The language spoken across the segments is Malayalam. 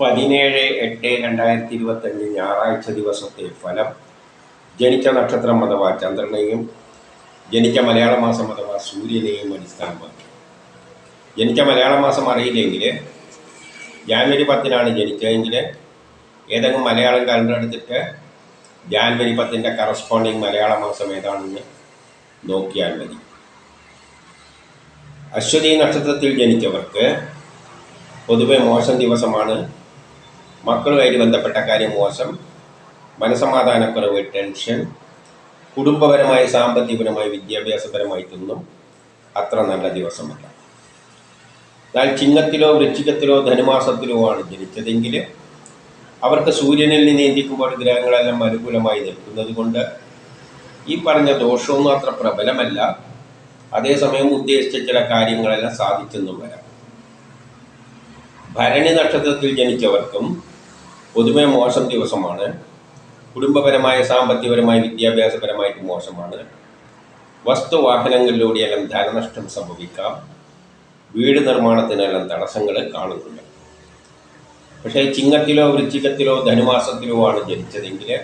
പതിനേഴ് എട്ട് രണ്ടായിരത്തി ഇരുപത്തഞ്ച് ഞായറാഴ്ച ദിവസത്തെ ഫലം ജനിച്ച നക്ഷത്രം അഥവാ ചന്ദ്രനെയും ജനിച്ച മലയാള മാസം അഥവാ സൂര്യനെയും അടിസ്ഥാനമാക്കി. ജനിച്ച മലയാള മാസം അറിയില്ലെങ്കിൽ ജാനുവരി പത്തിനാണ് ജനിച്ചതെങ്കിൽ ഏതെങ്കിലും മലയാളം കലണ്ടർ എടുത്തിട്ട് ജാനുവരി പത്തിന്റെ കറസ്പോണ്ടിങ് മലയാള മാസം ഏതാണെന്ന് നോക്കിയാൽ മതി. അശ്വതി നക്ഷത്രത്തിൽ ജനിച്ചവർക്ക് പൊതുവെ മോശം ദിവസമാണ് മക്കളുമായിട്ട് ബന്ധപ്പെട്ട കാര്യം മോശം. മനസമാധാനക്കുറവ് ടെൻഷൻ. കുടുംബപരമായി സാമ്പത്തികപരമായി വിദ്യാഭ്യാസപരമായി തിന്നും. അത്ര നല്ല ദിവസമല്ല. എന്നാൽ ചിങ്ങത്തിലോ വൃശ്ചികത്തിലോ ധനുമാസത്തിലോ ആണ് ജനിച്ചതെങ്കിൽ അവർക്ക് സൂര്യനിൽ നിന്ന് എന്തിക്കുമ്പോൾ ഗ്രഹങ്ങളെല്ലാം അനുകൂലമായി നിൽക്കുന്നത് കൊണ്ട് ഈ പറഞ്ഞ ദോഷമൊന്നും അത്ര പ്രബലമല്ല. അതേസമയം ഉദ്ദേശിച്ച ചില കാര്യങ്ങളെല്ലാം സാധിച്ചെന്നും വരാം. ഭരണി നക്ഷത്രത്തിൽ ജനിച്ചവർക്കും പൊതുവെ മോശം ദിവസമാണ്. കുടുംബപരമായ സാമ്പത്തികപരമായി വിദ്യാഭ്യാസപരമായിട്ട് മോശമാണ്. വസ്തുവാഹനങ്ങളിലൂടെയെല്ലാം ധനനഷ്ടം സംഭവിക്കാം. വീട് നിർമ്മാണത്തിനെല്ലാം തടസ്സങ്ങൾ കാണുന്നുണ്ട്. പക്ഷേ ചിങ്ങത്തിലോ വൃശ്ചികത്തിലോ ധനുമാസത്തിലോ ആണ് ജനിച്ചതെങ്കിൽ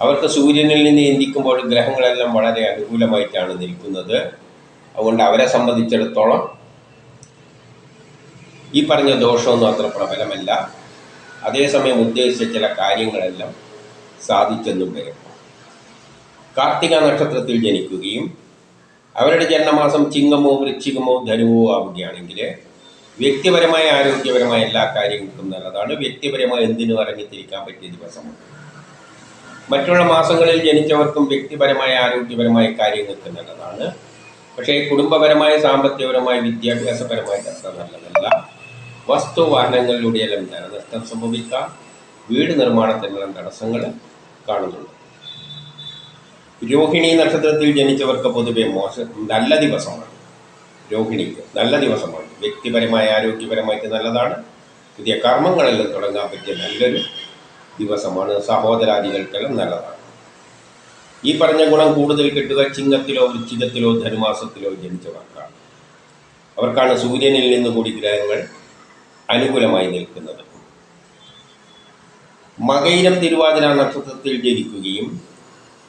അവർക്ക് സൂര്യനിൽ നിന്ന് എന്തിക്കുമ്പോൾ ഗ്രഹങ്ങളെല്ലാം വളരെ അനുകൂലമായിട്ടാണ് നിൽക്കുന്നത്. അതുകൊണ്ട് അവരെ സംബന്ധിച്ചിടത്തോളം ഈ പറഞ്ഞ ദോഷമൊന്നും അത്ര പ്രബലമല്ല. അതേസമയം ഉദ്ദേശിച്ച ചില കാര്യങ്ങളെല്ലാം സാധിച്ചെന്നും വരും. കാർത്തിക നക്ഷത്രത്തിൽ ജനിക്കുകയും അവരുടെ ജന്മമാസം ചിങ്ങമോ വൃശ്ചികമോ ധനുവോ ആവുകയാണെങ്കിൽ വ്യക്തിപരമായ ആരോഗ്യപരമായ എല്ലാ കാര്യങ്ങൾക്കും നല്ലതാണ്. വ്യക്തിപരമായി എന്തിനും അറിഞ്ഞിത്തിരിക്കാൻ പറ്റിയ ദിവസമാണ്. മറ്റുള്ള മാസങ്ങളിൽ ജനിച്ചവർക്കും വ്യക്തിപരമായ ആരോഗ്യപരമായ കാര്യങ്ങൾക്ക് നല്ലതാണ്. പക്ഷേ കുടുംബപരമായ സാമ്പത്തികപരമായ വിദ്യാഭ്യാസപരമായ അത്ര നല്ലതല്ല. വസ്തു വാഹനങ്ങളിലൂടെയെല്ലാം നഷ്ടം സംഭവിക്കാം. വീട് നിർമ്മാണത്തിനുള്ള തടസ്സങ്ങൾ കാണുന്നുണ്ട്. രോഹിണി നക്ഷത്രത്തിൽ ജനിച്ചവർക്ക് പൊതുവെ മോശം നല്ല ദിവസമാണ്. രോഹിണിക്ക് നല്ല ദിവസമാണ്. വ്യക്തിപരമായ ആരോഗ്യപരമായിട്ട് നല്ലതാണ്. പുതിയ കർമ്മങ്ങളെല്ലാം തുടങ്ങാൻ പറ്റിയ നല്ലൊരു ദിവസമാണ്. സഹോദരാദികൾക്കെല്ലാം നല്ലതാണ്. ഈ പറഞ്ഞ ഗുണം കൂടുതൽ കിട്ടുക ചിങ്ങത്തിലോ വൃശ്ചികത്തിലോ ധനുമാസത്തിലോ ജനിച്ചവർക്കാണ്. അവർക്കാണ് സൂര്യനിൽ നിന്ന് കൂടി ഗ്രഹങ്ങൾ അനുകൂലമായി നിൽക്കുന്നത്. മകയിരം തിരുവാതിര നക്ഷത്രത്തിൽ ജനിക്കുകയും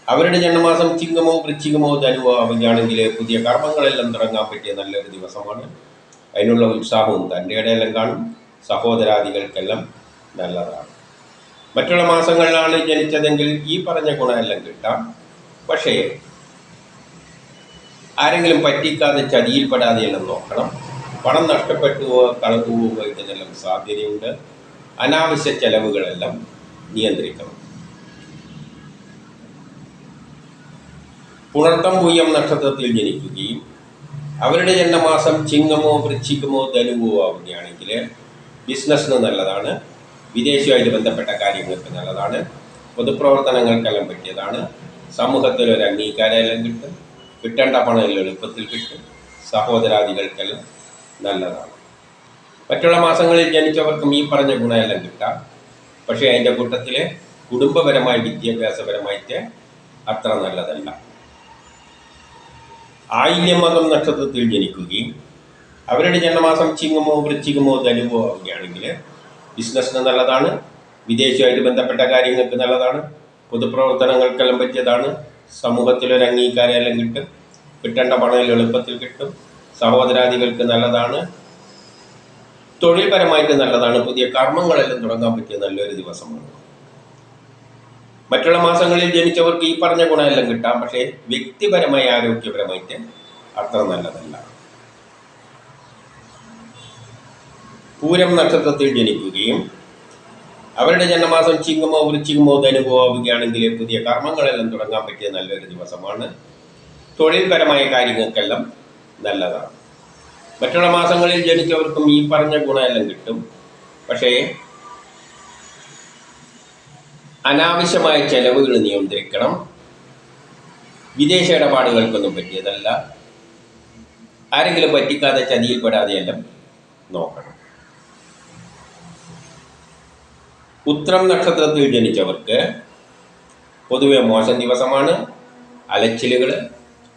അവരുടെ ജന്മമാസം ചിങ്ങമോ വൃശ്ചികമോ ധനുവോ അവയാണെങ്കിൽ പുതിയ കർമ്മങ്ങളെല്ലാം തുടങ്ങാൻ പറ്റിയ നല്ലൊരു ദിവസമാണ്. അതിനുള്ള ഉത്സാഹവും തന്റെ ഇടയെല്ലാം കാണും. സഹോദരാദികൾക്കെല്ലാം നല്ലതാണ്. മറ്റുള്ള മാസങ്ങളിലാണ് ജനിച്ചതെങ്കിൽ ഈ പറഞ്ഞ ഗുണമെല്ലാം കിട്ടാം. പക്ഷേ ആരെങ്കിലും പറ്റിക്കാതെ ചതിയിൽപ്പെടാതെയെല്ലാം നോക്കണം. പണം നഷ്ടപ്പെട്ടുവോ കളവ് പോവുകയോ ഇതെല്ലാം സാധ്യതയുണ്ട്. അനാവശ്യ ചെലവുകളെല്ലാം നിയന്ത്രിക്കണം. പുണർത്തം പൂയം നക്ഷത്രത്തിൽ ജനിക്കുകയും അവരുടെ ജന്മമാസം ചിങ്ങമോ വൃശ്ചികമോ ധനുവോ ആവുകയാണെങ്കിൽ ബിസിനസ്സിന് നല്ലതാണ്. വിദേശവുമായിട്ട് ബന്ധപ്പെട്ട കാര്യങ്ങൾക്ക് നല്ലതാണ്. പൊതുപ്രവർത്തനങ്ങൾക്കെല്ലാം പറ്റിയതാണ്. സമൂഹത്തിൽ ഒരു അംഗീകാരമെല്ലാം കിട്ടും. കിട്ടേണ്ട പണം എല്ലാം എളുപ്പത്തിൽ കിട്ടും. സഹോദരാദികൾക്കെല്ലാം നല്ലതാണ്. മറ്റുള്ള മാസങ്ങളിൽ ജനിച്ചവർക്കും ഈ പറഞ്ഞ ഗുണമെല്ലാം കിട്ടാം. പക്ഷേ അതിന്റെ കൂട്ടത്തിൽ കുടുംബപരമായി വിദ്യാഭ്യാസപരമായിട്ട് അത്ര നല്ലതല്ല. ആയില്യമകം നക്ഷത്രത്തിൽ ജനിക്കുകയും അവരുടെ ജന്മമാസം ചിങ്ങമോ വൃശ്ചികമോ ധനുവോ ആവുകയാണെങ്കിൽ ബിസിനസ്സിന് നല്ലതാണ് വിദേശമായിട്ട് ബന്ധപ്പെട്ട കാര്യങ്ങൾക്ക് നല്ലതാണ് പൊതുപ്രവർത്തനങ്ങൾക്കെല്ലാം പറ്റിയതാണ് സമൂഹത്തിലൊരു അംഗീകാരമെല്ലാം കിട്ടും കിട്ടേണ്ട പണം എളുപ്പത്തിൽ കിട്ടും. സഹോദരാദികൾക്ക് നല്ലതാണ്. തൊഴിൽപരമായിട്ട് നല്ലതാണ്. പുതിയ കർമ്മങ്ങളെല്ലാം തുടങ്ങാൻ പറ്റിയ നല്ലൊരു ദിവസമാണ്. മറ്റുള്ള മാസങ്ങളിൽ ജനിച്ചവർക്ക് ഈ പറഞ്ഞ ഗുണമെല്ലാം കിട്ടാം. പക്ഷേ വ്യക്തിപരമായി ആരോഗ്യപരമായിട്ട് അത്ര നല്ലതല്ല. പൂരം നക്ഷത്രത്തിൽ ജനിക്കുകയും അവരുടെ ജന്മമാസം ചിങ്ങമോ വൃശ്ചികമോ ധനുവോ ആവുകയാണെങ്കിൽ പുതിയ കർമ്മങ്ങളെല്ലാം തുടങ്ങാൻ പറ്റിയ നല്ലൊരു ദിവസമാണ്. തൊഴിൽപരമായ കാര്യങ്ങൾക്കെല്ലാം നല്ലതാണ്. മറ്റുള്ള മാസങ്ങളിൽ ജനിച്ചവർക്കും ഈ പറഞ്ഞ ഗുണമെല്ലാം കിട്ടും. പക്ഷേ അനാവശ്യമായ ചെലവുകൾ നിയന്ത്രിക്കണം. വിദേശ ഇടപാടുകൾക്കൊന്നും പറ്റിയതല്ല. ആരെങ്കിലും പറ്റിക്കാതെ ചതിയിൽപ്പെടാതെയെല്ലാം നോക്കണം. ഉത്രം നക്ഷത്രത്തിൽ ജനിച്ചവർക്ക് പൊതുവെ മോശം ദിവസമാണ്. അലച്ചിലുകൾ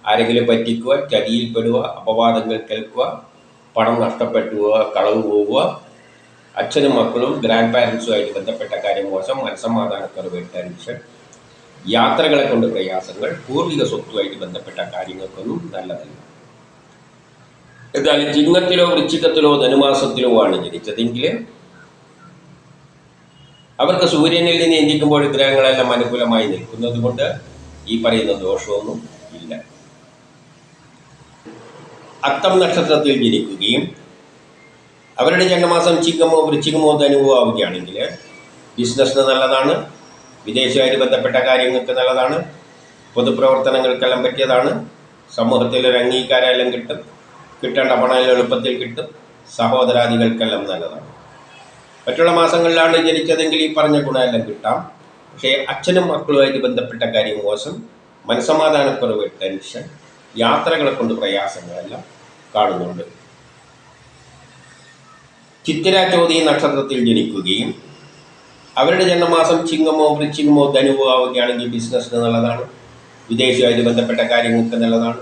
ആരെങ്കിലും പറ്റിക്കുക ചതിയിൽപ്പെടുക അപവാദങ്ങൾ കേൾക്കുക പണം നഷ്ടപ്പെട്ടുക കളവ് പോവുക അച്ഛനും മക്കളും ഗ്രാൻഡ് പാരൻസുമായിട്ട് ബന്ധപ്പെട്ട കാര്യം മോശം മനസ്സമാധാനക്കുറവ് ടെൻഷൻ യാത്രകളെ കൊണ്ട് പ്രയാസങ്ങൾ പൂർവിക സ്വത്തുമായിട്ട് ബന്ധപ്പെട്ട കാര്യങ്ങൾക്കൊന്നും നല്ലതല്ല. എന്നാൽ ചിങ്ങത്തിലോ വൃശ്ചികത്തിലോ ധനുമാസത്തിലോ ആണ് ജനിച്ചതെങ്കിൽ അവർക്ക് സൂര്യനിൽ നിന്ന് ചിന്തിക്കുമ്പോൾ ഗ്രഹങ്ങളെല്ലാം അനുകൂലമായി നിൽക്കുന്നത് കൊണ്ട് ഈ പറയുന്ന ദോഷമൊന്നും ഇല്ല. അത്തം നക്ഷത്രത്തിൽ ജനിക്കുകയും അവരുടെ ജന്മമാസം ചിങ്ങമോ വൃശ്ചികമോ ധനുവോ ആവുകയാണെങ്കിൽ ബിസിനസ്സിന് നല്ലതാണ്. വിദേശമായിട്ട് ബന്ധപ്പെട്ട കാര്യങ്ങൾക്ക് നല്ലതാണ്. പൊതുപ്രവർത്തനങ്ങൾക്കെല്ലാം പറ്റിയതാണ്. സമൂഹത്തിൽ ഒരു അംഗീകാരമെല്ലാം കിട്ടും. കിട്ടേണ്ട പണം എളുപ്പത്തിൽ കിട്ടും. സഹോദരാദികൾക്കെല്ലാം നല്ലതാണ്. മറ്റുള്ള മാസങ്ങളിലാണ് ജനിച്ചതെങ്കിൽ ഈ പറഞ്ഞ ഗുണമെല്ലാം കിട്ടാം. പക്ഷേ അച്ഛനും മക്കളുമായിട്ട് ബന്ധപ്പെട്ട കാര്യം മോശം. മനസമാധാനക്കുറവ് ടെൻഷൻ യാത്രകളെ കൊണ്ട് പ്രയാസങ്ങളെല്ലാം കാണുന്നുണ്ട് ചിത്തിര ചോതി നക്ഷത്രത്തിൽ ജനിക്കുകയും അവരുടെ ജന്മമാസം ചിങ്ങമോ വൃശ്ചികമോ ധനുവോ ആവുകയാണെങ്കിൽ ബിസിനസ്സിന് നല്ലതാണ് വിദേശമായിട്ട് ബന്ധപ്പെട്ട കാര്യങ്ങൾക്ക് നല്ലതാണ്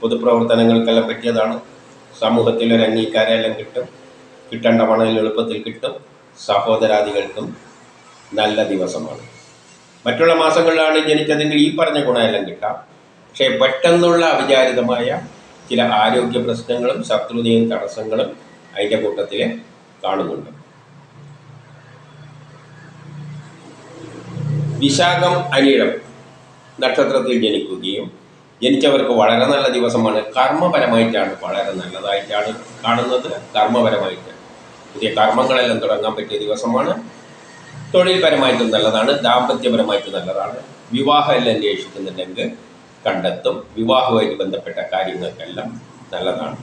പൊതുപ്രവർത്തനങ്ങൾക്കെല്ലാം പറ്റിയതാണ്. സമൂഹത്തിൽ ഒരു അംഗീകാരമെല്ലാം കിട്ടും. കിട്ടേണ്ട പണം എളുപ്പത്തിൽ കിട്ടും. സഹോദരാദികൾക്കും നല്ല ദിവസമാണ്. മറ്റുള്ള മാസങ്ങളിലാണ് ജനിച്ചതെങ്കിൽ ഈ പറഞ്ഞ ഗുണമെല്ലാം കിട്ടാം. പക്ഷേ പെട്ടെന്നുള്ള അവിചാരിതമായ ചില ആരോഗ്യ പ്രശ്നങ്ങളും ശത്രുതയും തടസ്സങ്ങളും അതിന്റെ കൂട്ടത്തിൽ കാണുന്നുണ്ട്. വിശാഖം അനിഴം നക്ഷത്രത്തിൽ ജനിക്കുകയും ജനിച്ചവർക്ക് വളരെ നല്ല ദിവസമാണ്. കർമ്മപരമായിട്ടാണ് വളരെ നല്ലതായിട്ടാണ് കാണുന്നത്. കർമ്മപരമായിട്ട്. പുതിയ കർമ്മങ്ങളെല്ലാം തുടങ്ങാൻ പറ്റിയ ദിവസമാണ്. തൊഴിൽപരമായിട്ടും നല്ലതാണ്. ദാമ്പത്യപരമായിട്ട് നല്ലതാണ്. വിവാഹം എല്ലാം അന്വേഷിക്കുന്നുണ്ടെങ്കിൽ കണ്ടെത്തും. വിവാഹവുമായിട്ട് ബന്ധപ്പെട്ട കാര്യങ്ങൾക്കെല്ലാം നല്ലതാണ്.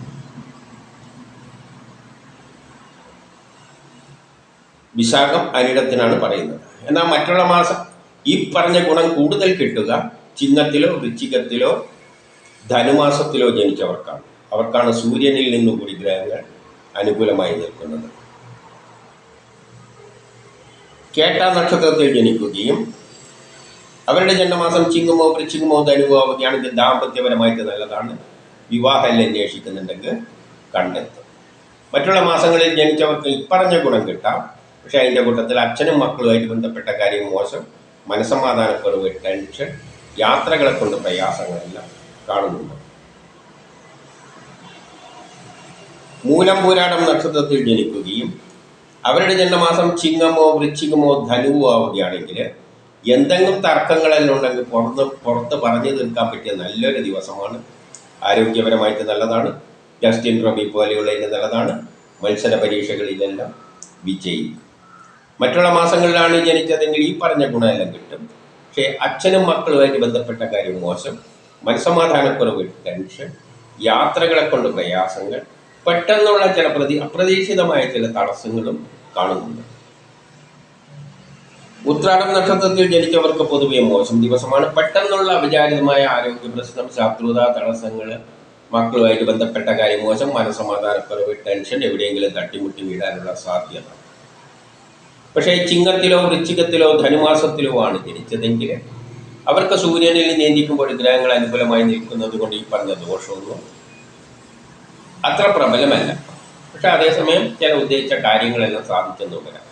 വിശാഖം അനിടത്തിനാണ് പറയുന്നത്. എന്നാൽ മറ്റുള്ള മാസം ഈ പറഞ്ഞ ഗുണം കൂടുതൽ കിട്ടുക ചിങ്ങത്തിലോ വൃശ്ചികത്തിലോ ധനുമാസത്തിലോ ജനിച്ചവർക്കാണ്. അവർക്കാണ് സൂര്യനിൽ നിന്നും കൂടി ഗ്രഹങ്ങൾ അനുകൂലമായി നിൽക്കുന്നത്. കേട്ട നക്ഷത്രത്തിൽ ജനിക്കുകയും അവരുടെ ജന്മമാസം ചിങ്ങുമോ വൃശ്ചികമോ ധനുവോ അവധിയാണെങ്കിൽ ദാമ്പത്യപരമായിട്ട് നല്ലതാണ്. വിവാഹമല്ല അന്വേഷിക്കുന്നുണ്ടെങ്കിൽ കണ്ടെത്തും. മറ്റുള്ള മാസങ്ങളിൽ ജനിച്ചവർക്ക് ഇപ്പറഞ്ഞ ഗുണം കിട്ടാം. പക്ഷേ അതിന്റെ കൂട്ടത്തിൽ അച്ഛനും മക്കളുമായിട്ട് ബന്ധപ്പെട്ട കാര്യം മോശം. മനസമാധാനക്കുറവ് ടെൻഷൻ യാത്രകളെ കൊണ്ട് പ്രയാസങ്ങളെല്ലാം കാണുന്നുണ്ട്. മൂലം പൂരാടം നക്ഷത്രത്തിൽ ജനിക്കുകയും അവരുടെ ജന്മമാസം ചിങ്ങമോ വൃശ്ചികമോ ധനുവോ ആവുകയാണെങ്കിൽ എന്തെങ്കിലും തർക്കങ്ങളെല്ലാം ഉണ്ടെങ്കിൽ പുറത്ത് പുറത്ത് പറഞ്ഞു തീർക്കാൻ പറ്റിയ നല്ലൊരു ദിവസമാണ്. ആരോഗ്യപരമായിട്ട് നല്ലതാണ്. ജസ്റ്റിൻ റബി പോലെയുള്ളതിന് നല്ലതാണ്. മത്സര പരീക്ഷകളിലെല്ലാം വിജയിക്കും മറ്റുള്ള മാസങ്ങളിലാണ് ജനിച്ചതെങ്കിൽ ഈ പറഞ്ഞ ഗുണമെല്ലാം കിട്ടും. പക്ഷേ അച്ഛനും മക്കളുമായിട്ട് ബന്ധപ്പെട്ട കാര്യം മോശം. മനസമാധാനക്കുറവ് ടെൻഷൻ യാത്രകളെ കൊണ്ട് പ്രയാസങ്ങൾ പെട്ടെന്നുള്ള ചില പ്രതി അപ്രതീക്ഷിതമായ ചില തടസ്സങ്ങളും കാണുന്നുണ്ട്. ഉത്രാടം നക്ഷത്രത്തിൽ ജനിച്ചവർക്ക് പൊതുവെ മോശം ദിവസമാണ്. പെട്ടെന്നുള്ള അവിചാരിതമായ ആരോഗ്യ പ്രശ്നം ശത്രുത തടസ്സങ്ങൾ മക്കളുമായിട്ട് ബന്ധപ്പെട്ട കാര്യം മോശം മനസമാധാനക്കുറവ് ടെൻഷൻ എവിടെയെങ്കിലും തട്ടിമുട്ടി വീഴാനുള്ള സാധ്യത. പക്ഷേ ചിങ്ങത്തിലോ വൃശ്ചികത്തിലോ ധനുമാസത്തിലോ ആണ് ജനിച്ചതെങ്കിൽ അവർക്ക് സൂര്യനിൽ നിയന്ത്രിക്കുമ്പോൾ ഗ്രഹങ്ങൾ അനുകൂലമായി നിൽക്കുന്നത് കൊണ്ട് ഈ പറഞ്ഞ ദോഷമൊന്നും അത്ര പ്രബലമല്ല. പക്ഷെ അതേസമയം ചില ഉദ്ദേശിച്ച കാര്യങ്ങളെല്ലാം സാധിച്ചെന്ന് വരാം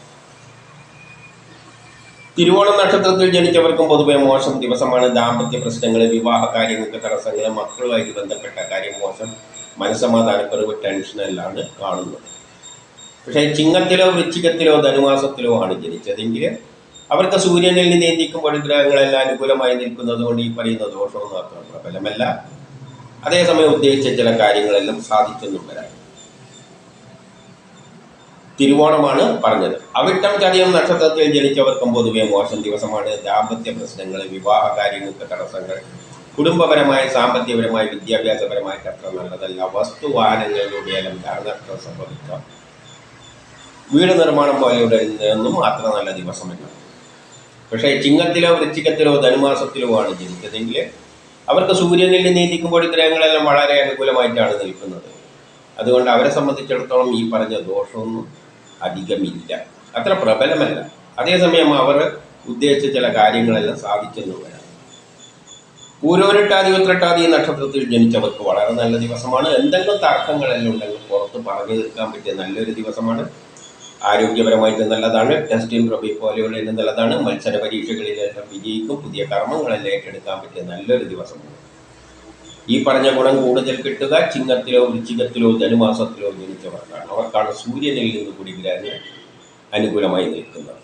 തിരുവോണം നക്ഷത്രത്തിൽ ജനിച്ചവർക്കും പൊതുവെ മോശം ദിവസമാണ്. ദാമ്പത്യ പ്രശ്നങ്ങൾ വിവാഹ കാര്യങ്ങൾക്ക് തടസ്സങ്ങൾ മക്കളുമായി ബന്ധപ്പെട്ട കാര്യം മോശം. മനസ്സമാധാനക്കുറവ് ടെൻഷനെല്ലാം കാണുന്നത്. പക്ഷേ ചിങ്ങത്തിലോ വൃശ്ചികത്തിലോ ധനുമാസത്തിലോ ആണ് ജനിച്ചതെങ്കിൽ അവർക്ക് സൂര്യനിൽ നിന്ന് നിയന്ത്രിക്കുമ്പോൾ ഗ്രഹങ്ങളെല്ലാം അനുകൂലമായി നിൽക്കുന്നത് കൊണ്ട് ഈ പറയുന്ന ദോഷമൊന്നും അത്ര പ്രബലമല്ല. അതേസമയം ഉദ്ദേശിച്ച ചില കാര്യങ്ങളെല്ലാം സാധിച്ചൊന്നും വരാം തിരുവോണമാണ് പറഞ്ഞത്. അവിട്ടം ചതയം നക്ഷത്രത്തിൽ ജനിച്ചവർക്കും പൊതുവെ മോശം ദിവസമാണ്. ദാമ്പത്യ പ്രശ്നങ്ങൾ വിവാഹ കാര്യങ്ങൾക്ക് തടസ്സങ്ങൾ കുടുംബപരമായ സാമ്പത്തികപരമായ വിദ്യാഭ്യാസപരമായ അത്ര നല്ലതല്ല. വസ്തുവാഹനങ്ങളിലൂടെ ധാരണ സംഭവിക്കാം. വീട് നിർമ്മാണം പോലെയുടെ നിന്നും അത്ര നല്ല ദിവസമല്ല. പക്ഷേ ചിങ്ങത്തിലോ വൃശ്ചികത്തിലോ ധനുമാസത്തിലോ ആണ് ജനിച്ചതെങ്കിൽ അവർക്ക് സൂര്യനിൽ നീതിക്കുമ്പോൾ ഗ്രഹങ്ങളെല്ലാം വളരെ അനുകൂലമായിട്ടാണ് നിൽക്കുന്നത്. അതുകൊണ്ട് അവരെ സംബന്ധിച്ചിടത്തോളം ഈ പറഞ്ഞ ദോഷമൊന്നും അധികമില്ല. അത്ര പ്രബലമല്ല. അതേസമയം അവർ ഉദ്ദേശിച്ച ചില കാര്യങ്ങളെല്ലാം സാധിച്ചെന്ന് വരാം പൂരോരിട്ടാതി ഉത്രട്ടാതി നക്ഷത്രത്തിൽ ജനിച്ചവർക്ക് വളരെ നല്ല ദിവസമാണ്. എന്തെങ്കിലും തർക്കങ്ങളെല്ലാം ഉണ്ടെങ്കിൽ പുറത്ത് പറഞ്ഞു തീർക്കാൻ പറ്റിയ നല്ലൊരു ദിവസമാണ്. ആരോഗ്യപരമായിട്ട് നല്ലതാണ്. ടെസ്റ്റിംഗ് പ്രഭി പോലെയുള്ള നല്ലതാണ്. മത്സര പരീക്ഷകളിലെല്ലാം വിജയിക്കും. പുതിയ കർമ്മങ്ങളെല്ലാം ഏറ്റെടുക്കാൻ പറ്റിയ നല്ലൊരു ദിവസമാണ്. ഈ പറഞ്ഞ ഗുണം കൂടുതൽ കിട്ടുക ചിങ്ങത്തിലോ വൃശ്ചികത്തിലോ ധനുമാസത്തിലോ ജനിച്ചവർക്കാണ്. അവർക്കാണ് സൂര്യനിൽ നിന്ന് കൂടി ഗ്രഹങ്ങൾ അനുകൂലമായി നിൽക്കുന്നത്.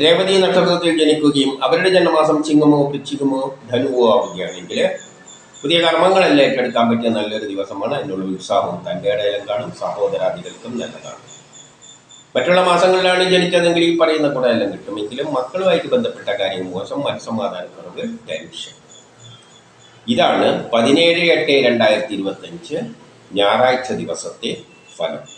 രേവതി നക്ഷത്രത്തിൽ ജനിക്കുകയും അവരുടെ ജന്മമാസം ചിങ്ങമോ വൃശ്ചികമോ ധനുവോ ആവുകയാണെങ്കിൽ പുതിയ കർമ്മങ്ങളെല്ലാം ഏറ്റെടുക്കാൻ പറ്റിയ നല്ലൊരു ദിവസമാണ്. അതിനുള്ള ഉത്സാഹവും തന്റെ ഇടയിലും കാണും. സഹോദരാദികൾക്കും നല്ലതാണ്. മറ്റുള്ള മാസങ്ങളിലാണ് ജനിച്ചതെങ്കിൽ ഈ പറയുന്ന കൂടെ എല്ലാം കിട്ടുമെങ്കിലും മക്കളുമായിട്ട് ബന്ധപ്പെട്ട കാര്യം മോശം മനസ്സമാധാനക്കുറവ് ടെൻഷൻ. ഇതാണ് പതിനേഴ് എട്ട് രണ്ടായിരത്തി ഇരുപത്തഞ്ച് ഞായറാഴ്ച ദിവസത്തെ ഫലം.